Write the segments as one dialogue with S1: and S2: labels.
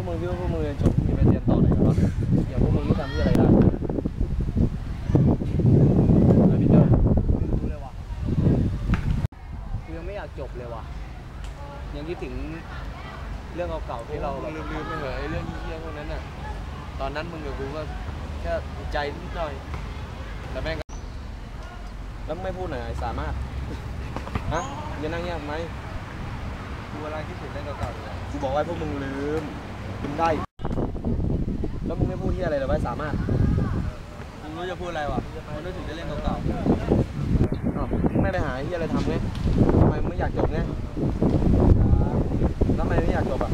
S1: วกมึงคิดว่าพวกมึงเรียนจบมีไปเรียนต่อไหนกันวะอย่างพวกมึงนี่ทำที่อะไรได้แล้วพี่เจ้า
S2: ดูเลยว่ะกูยังไม่อยากจบเลยว่ะยังคิดถึงเรื่องเก่าๆที่เราแบบ
S1: ลืมลืมไปเหอะไอ้เรื่องเยี่ยพวกนั้นน่ะ ตอนนั้นมึงกับกูก็แค่ใจนิดหน่อยแต่แม่งก็แล้วไม่พูดหน่อยไอ้สามารถฮะย่านั่งเงียบไหม
S2: กูกำลังคิดถึงเรื่องเก่าๆอยู่
S1: กูบอกว่าพวกมึงลืม ลืมได้ แล้วมึงไม่พูดที่อะไรเลยไว้สามารถ
S2: มึงรู้จะพูดอะไรวะมันนึกถึงแต่เรื่องเก่า
S1: อ้าวมึงไม่ไปหาที่อะไรทำไงทำไมมึงไม่อยากจบไงแล้วทำไมไม่อยากจบอะ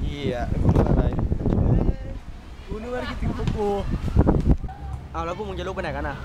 S1: เฮียกูนึกอะไร
S2: ๆกูนึกว่าคิดถึงพวกกู
S1: เอาแล้วพวกมึงจะลุกไปไหนกันอะ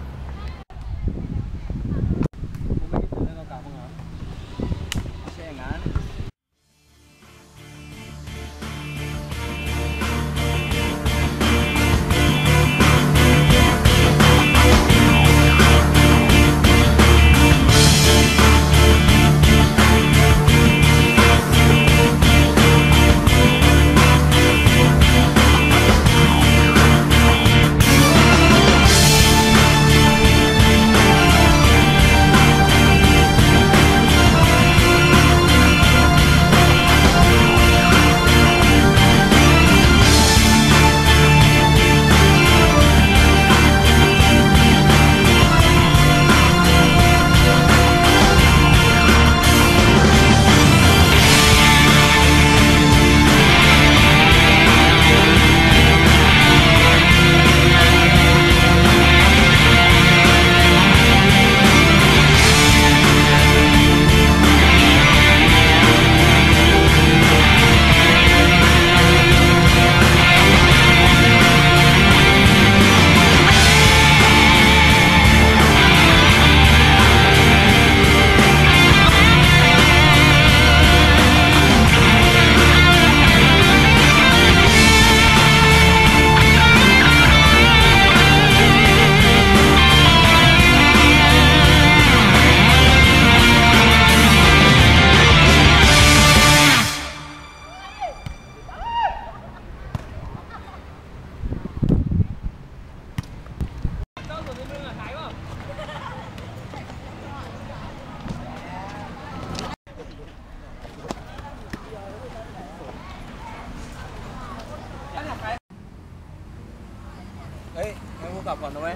S1: ฮ้ยงั้นกูกลับก่อนนะเว้ย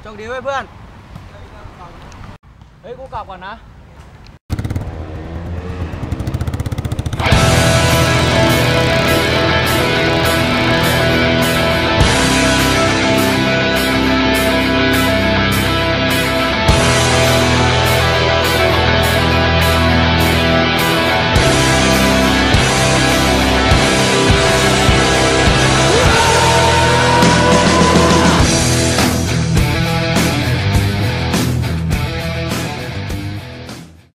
S2: โชคดีเว้ยเพื่อน เฮ้ย กูกลับก่อนนะ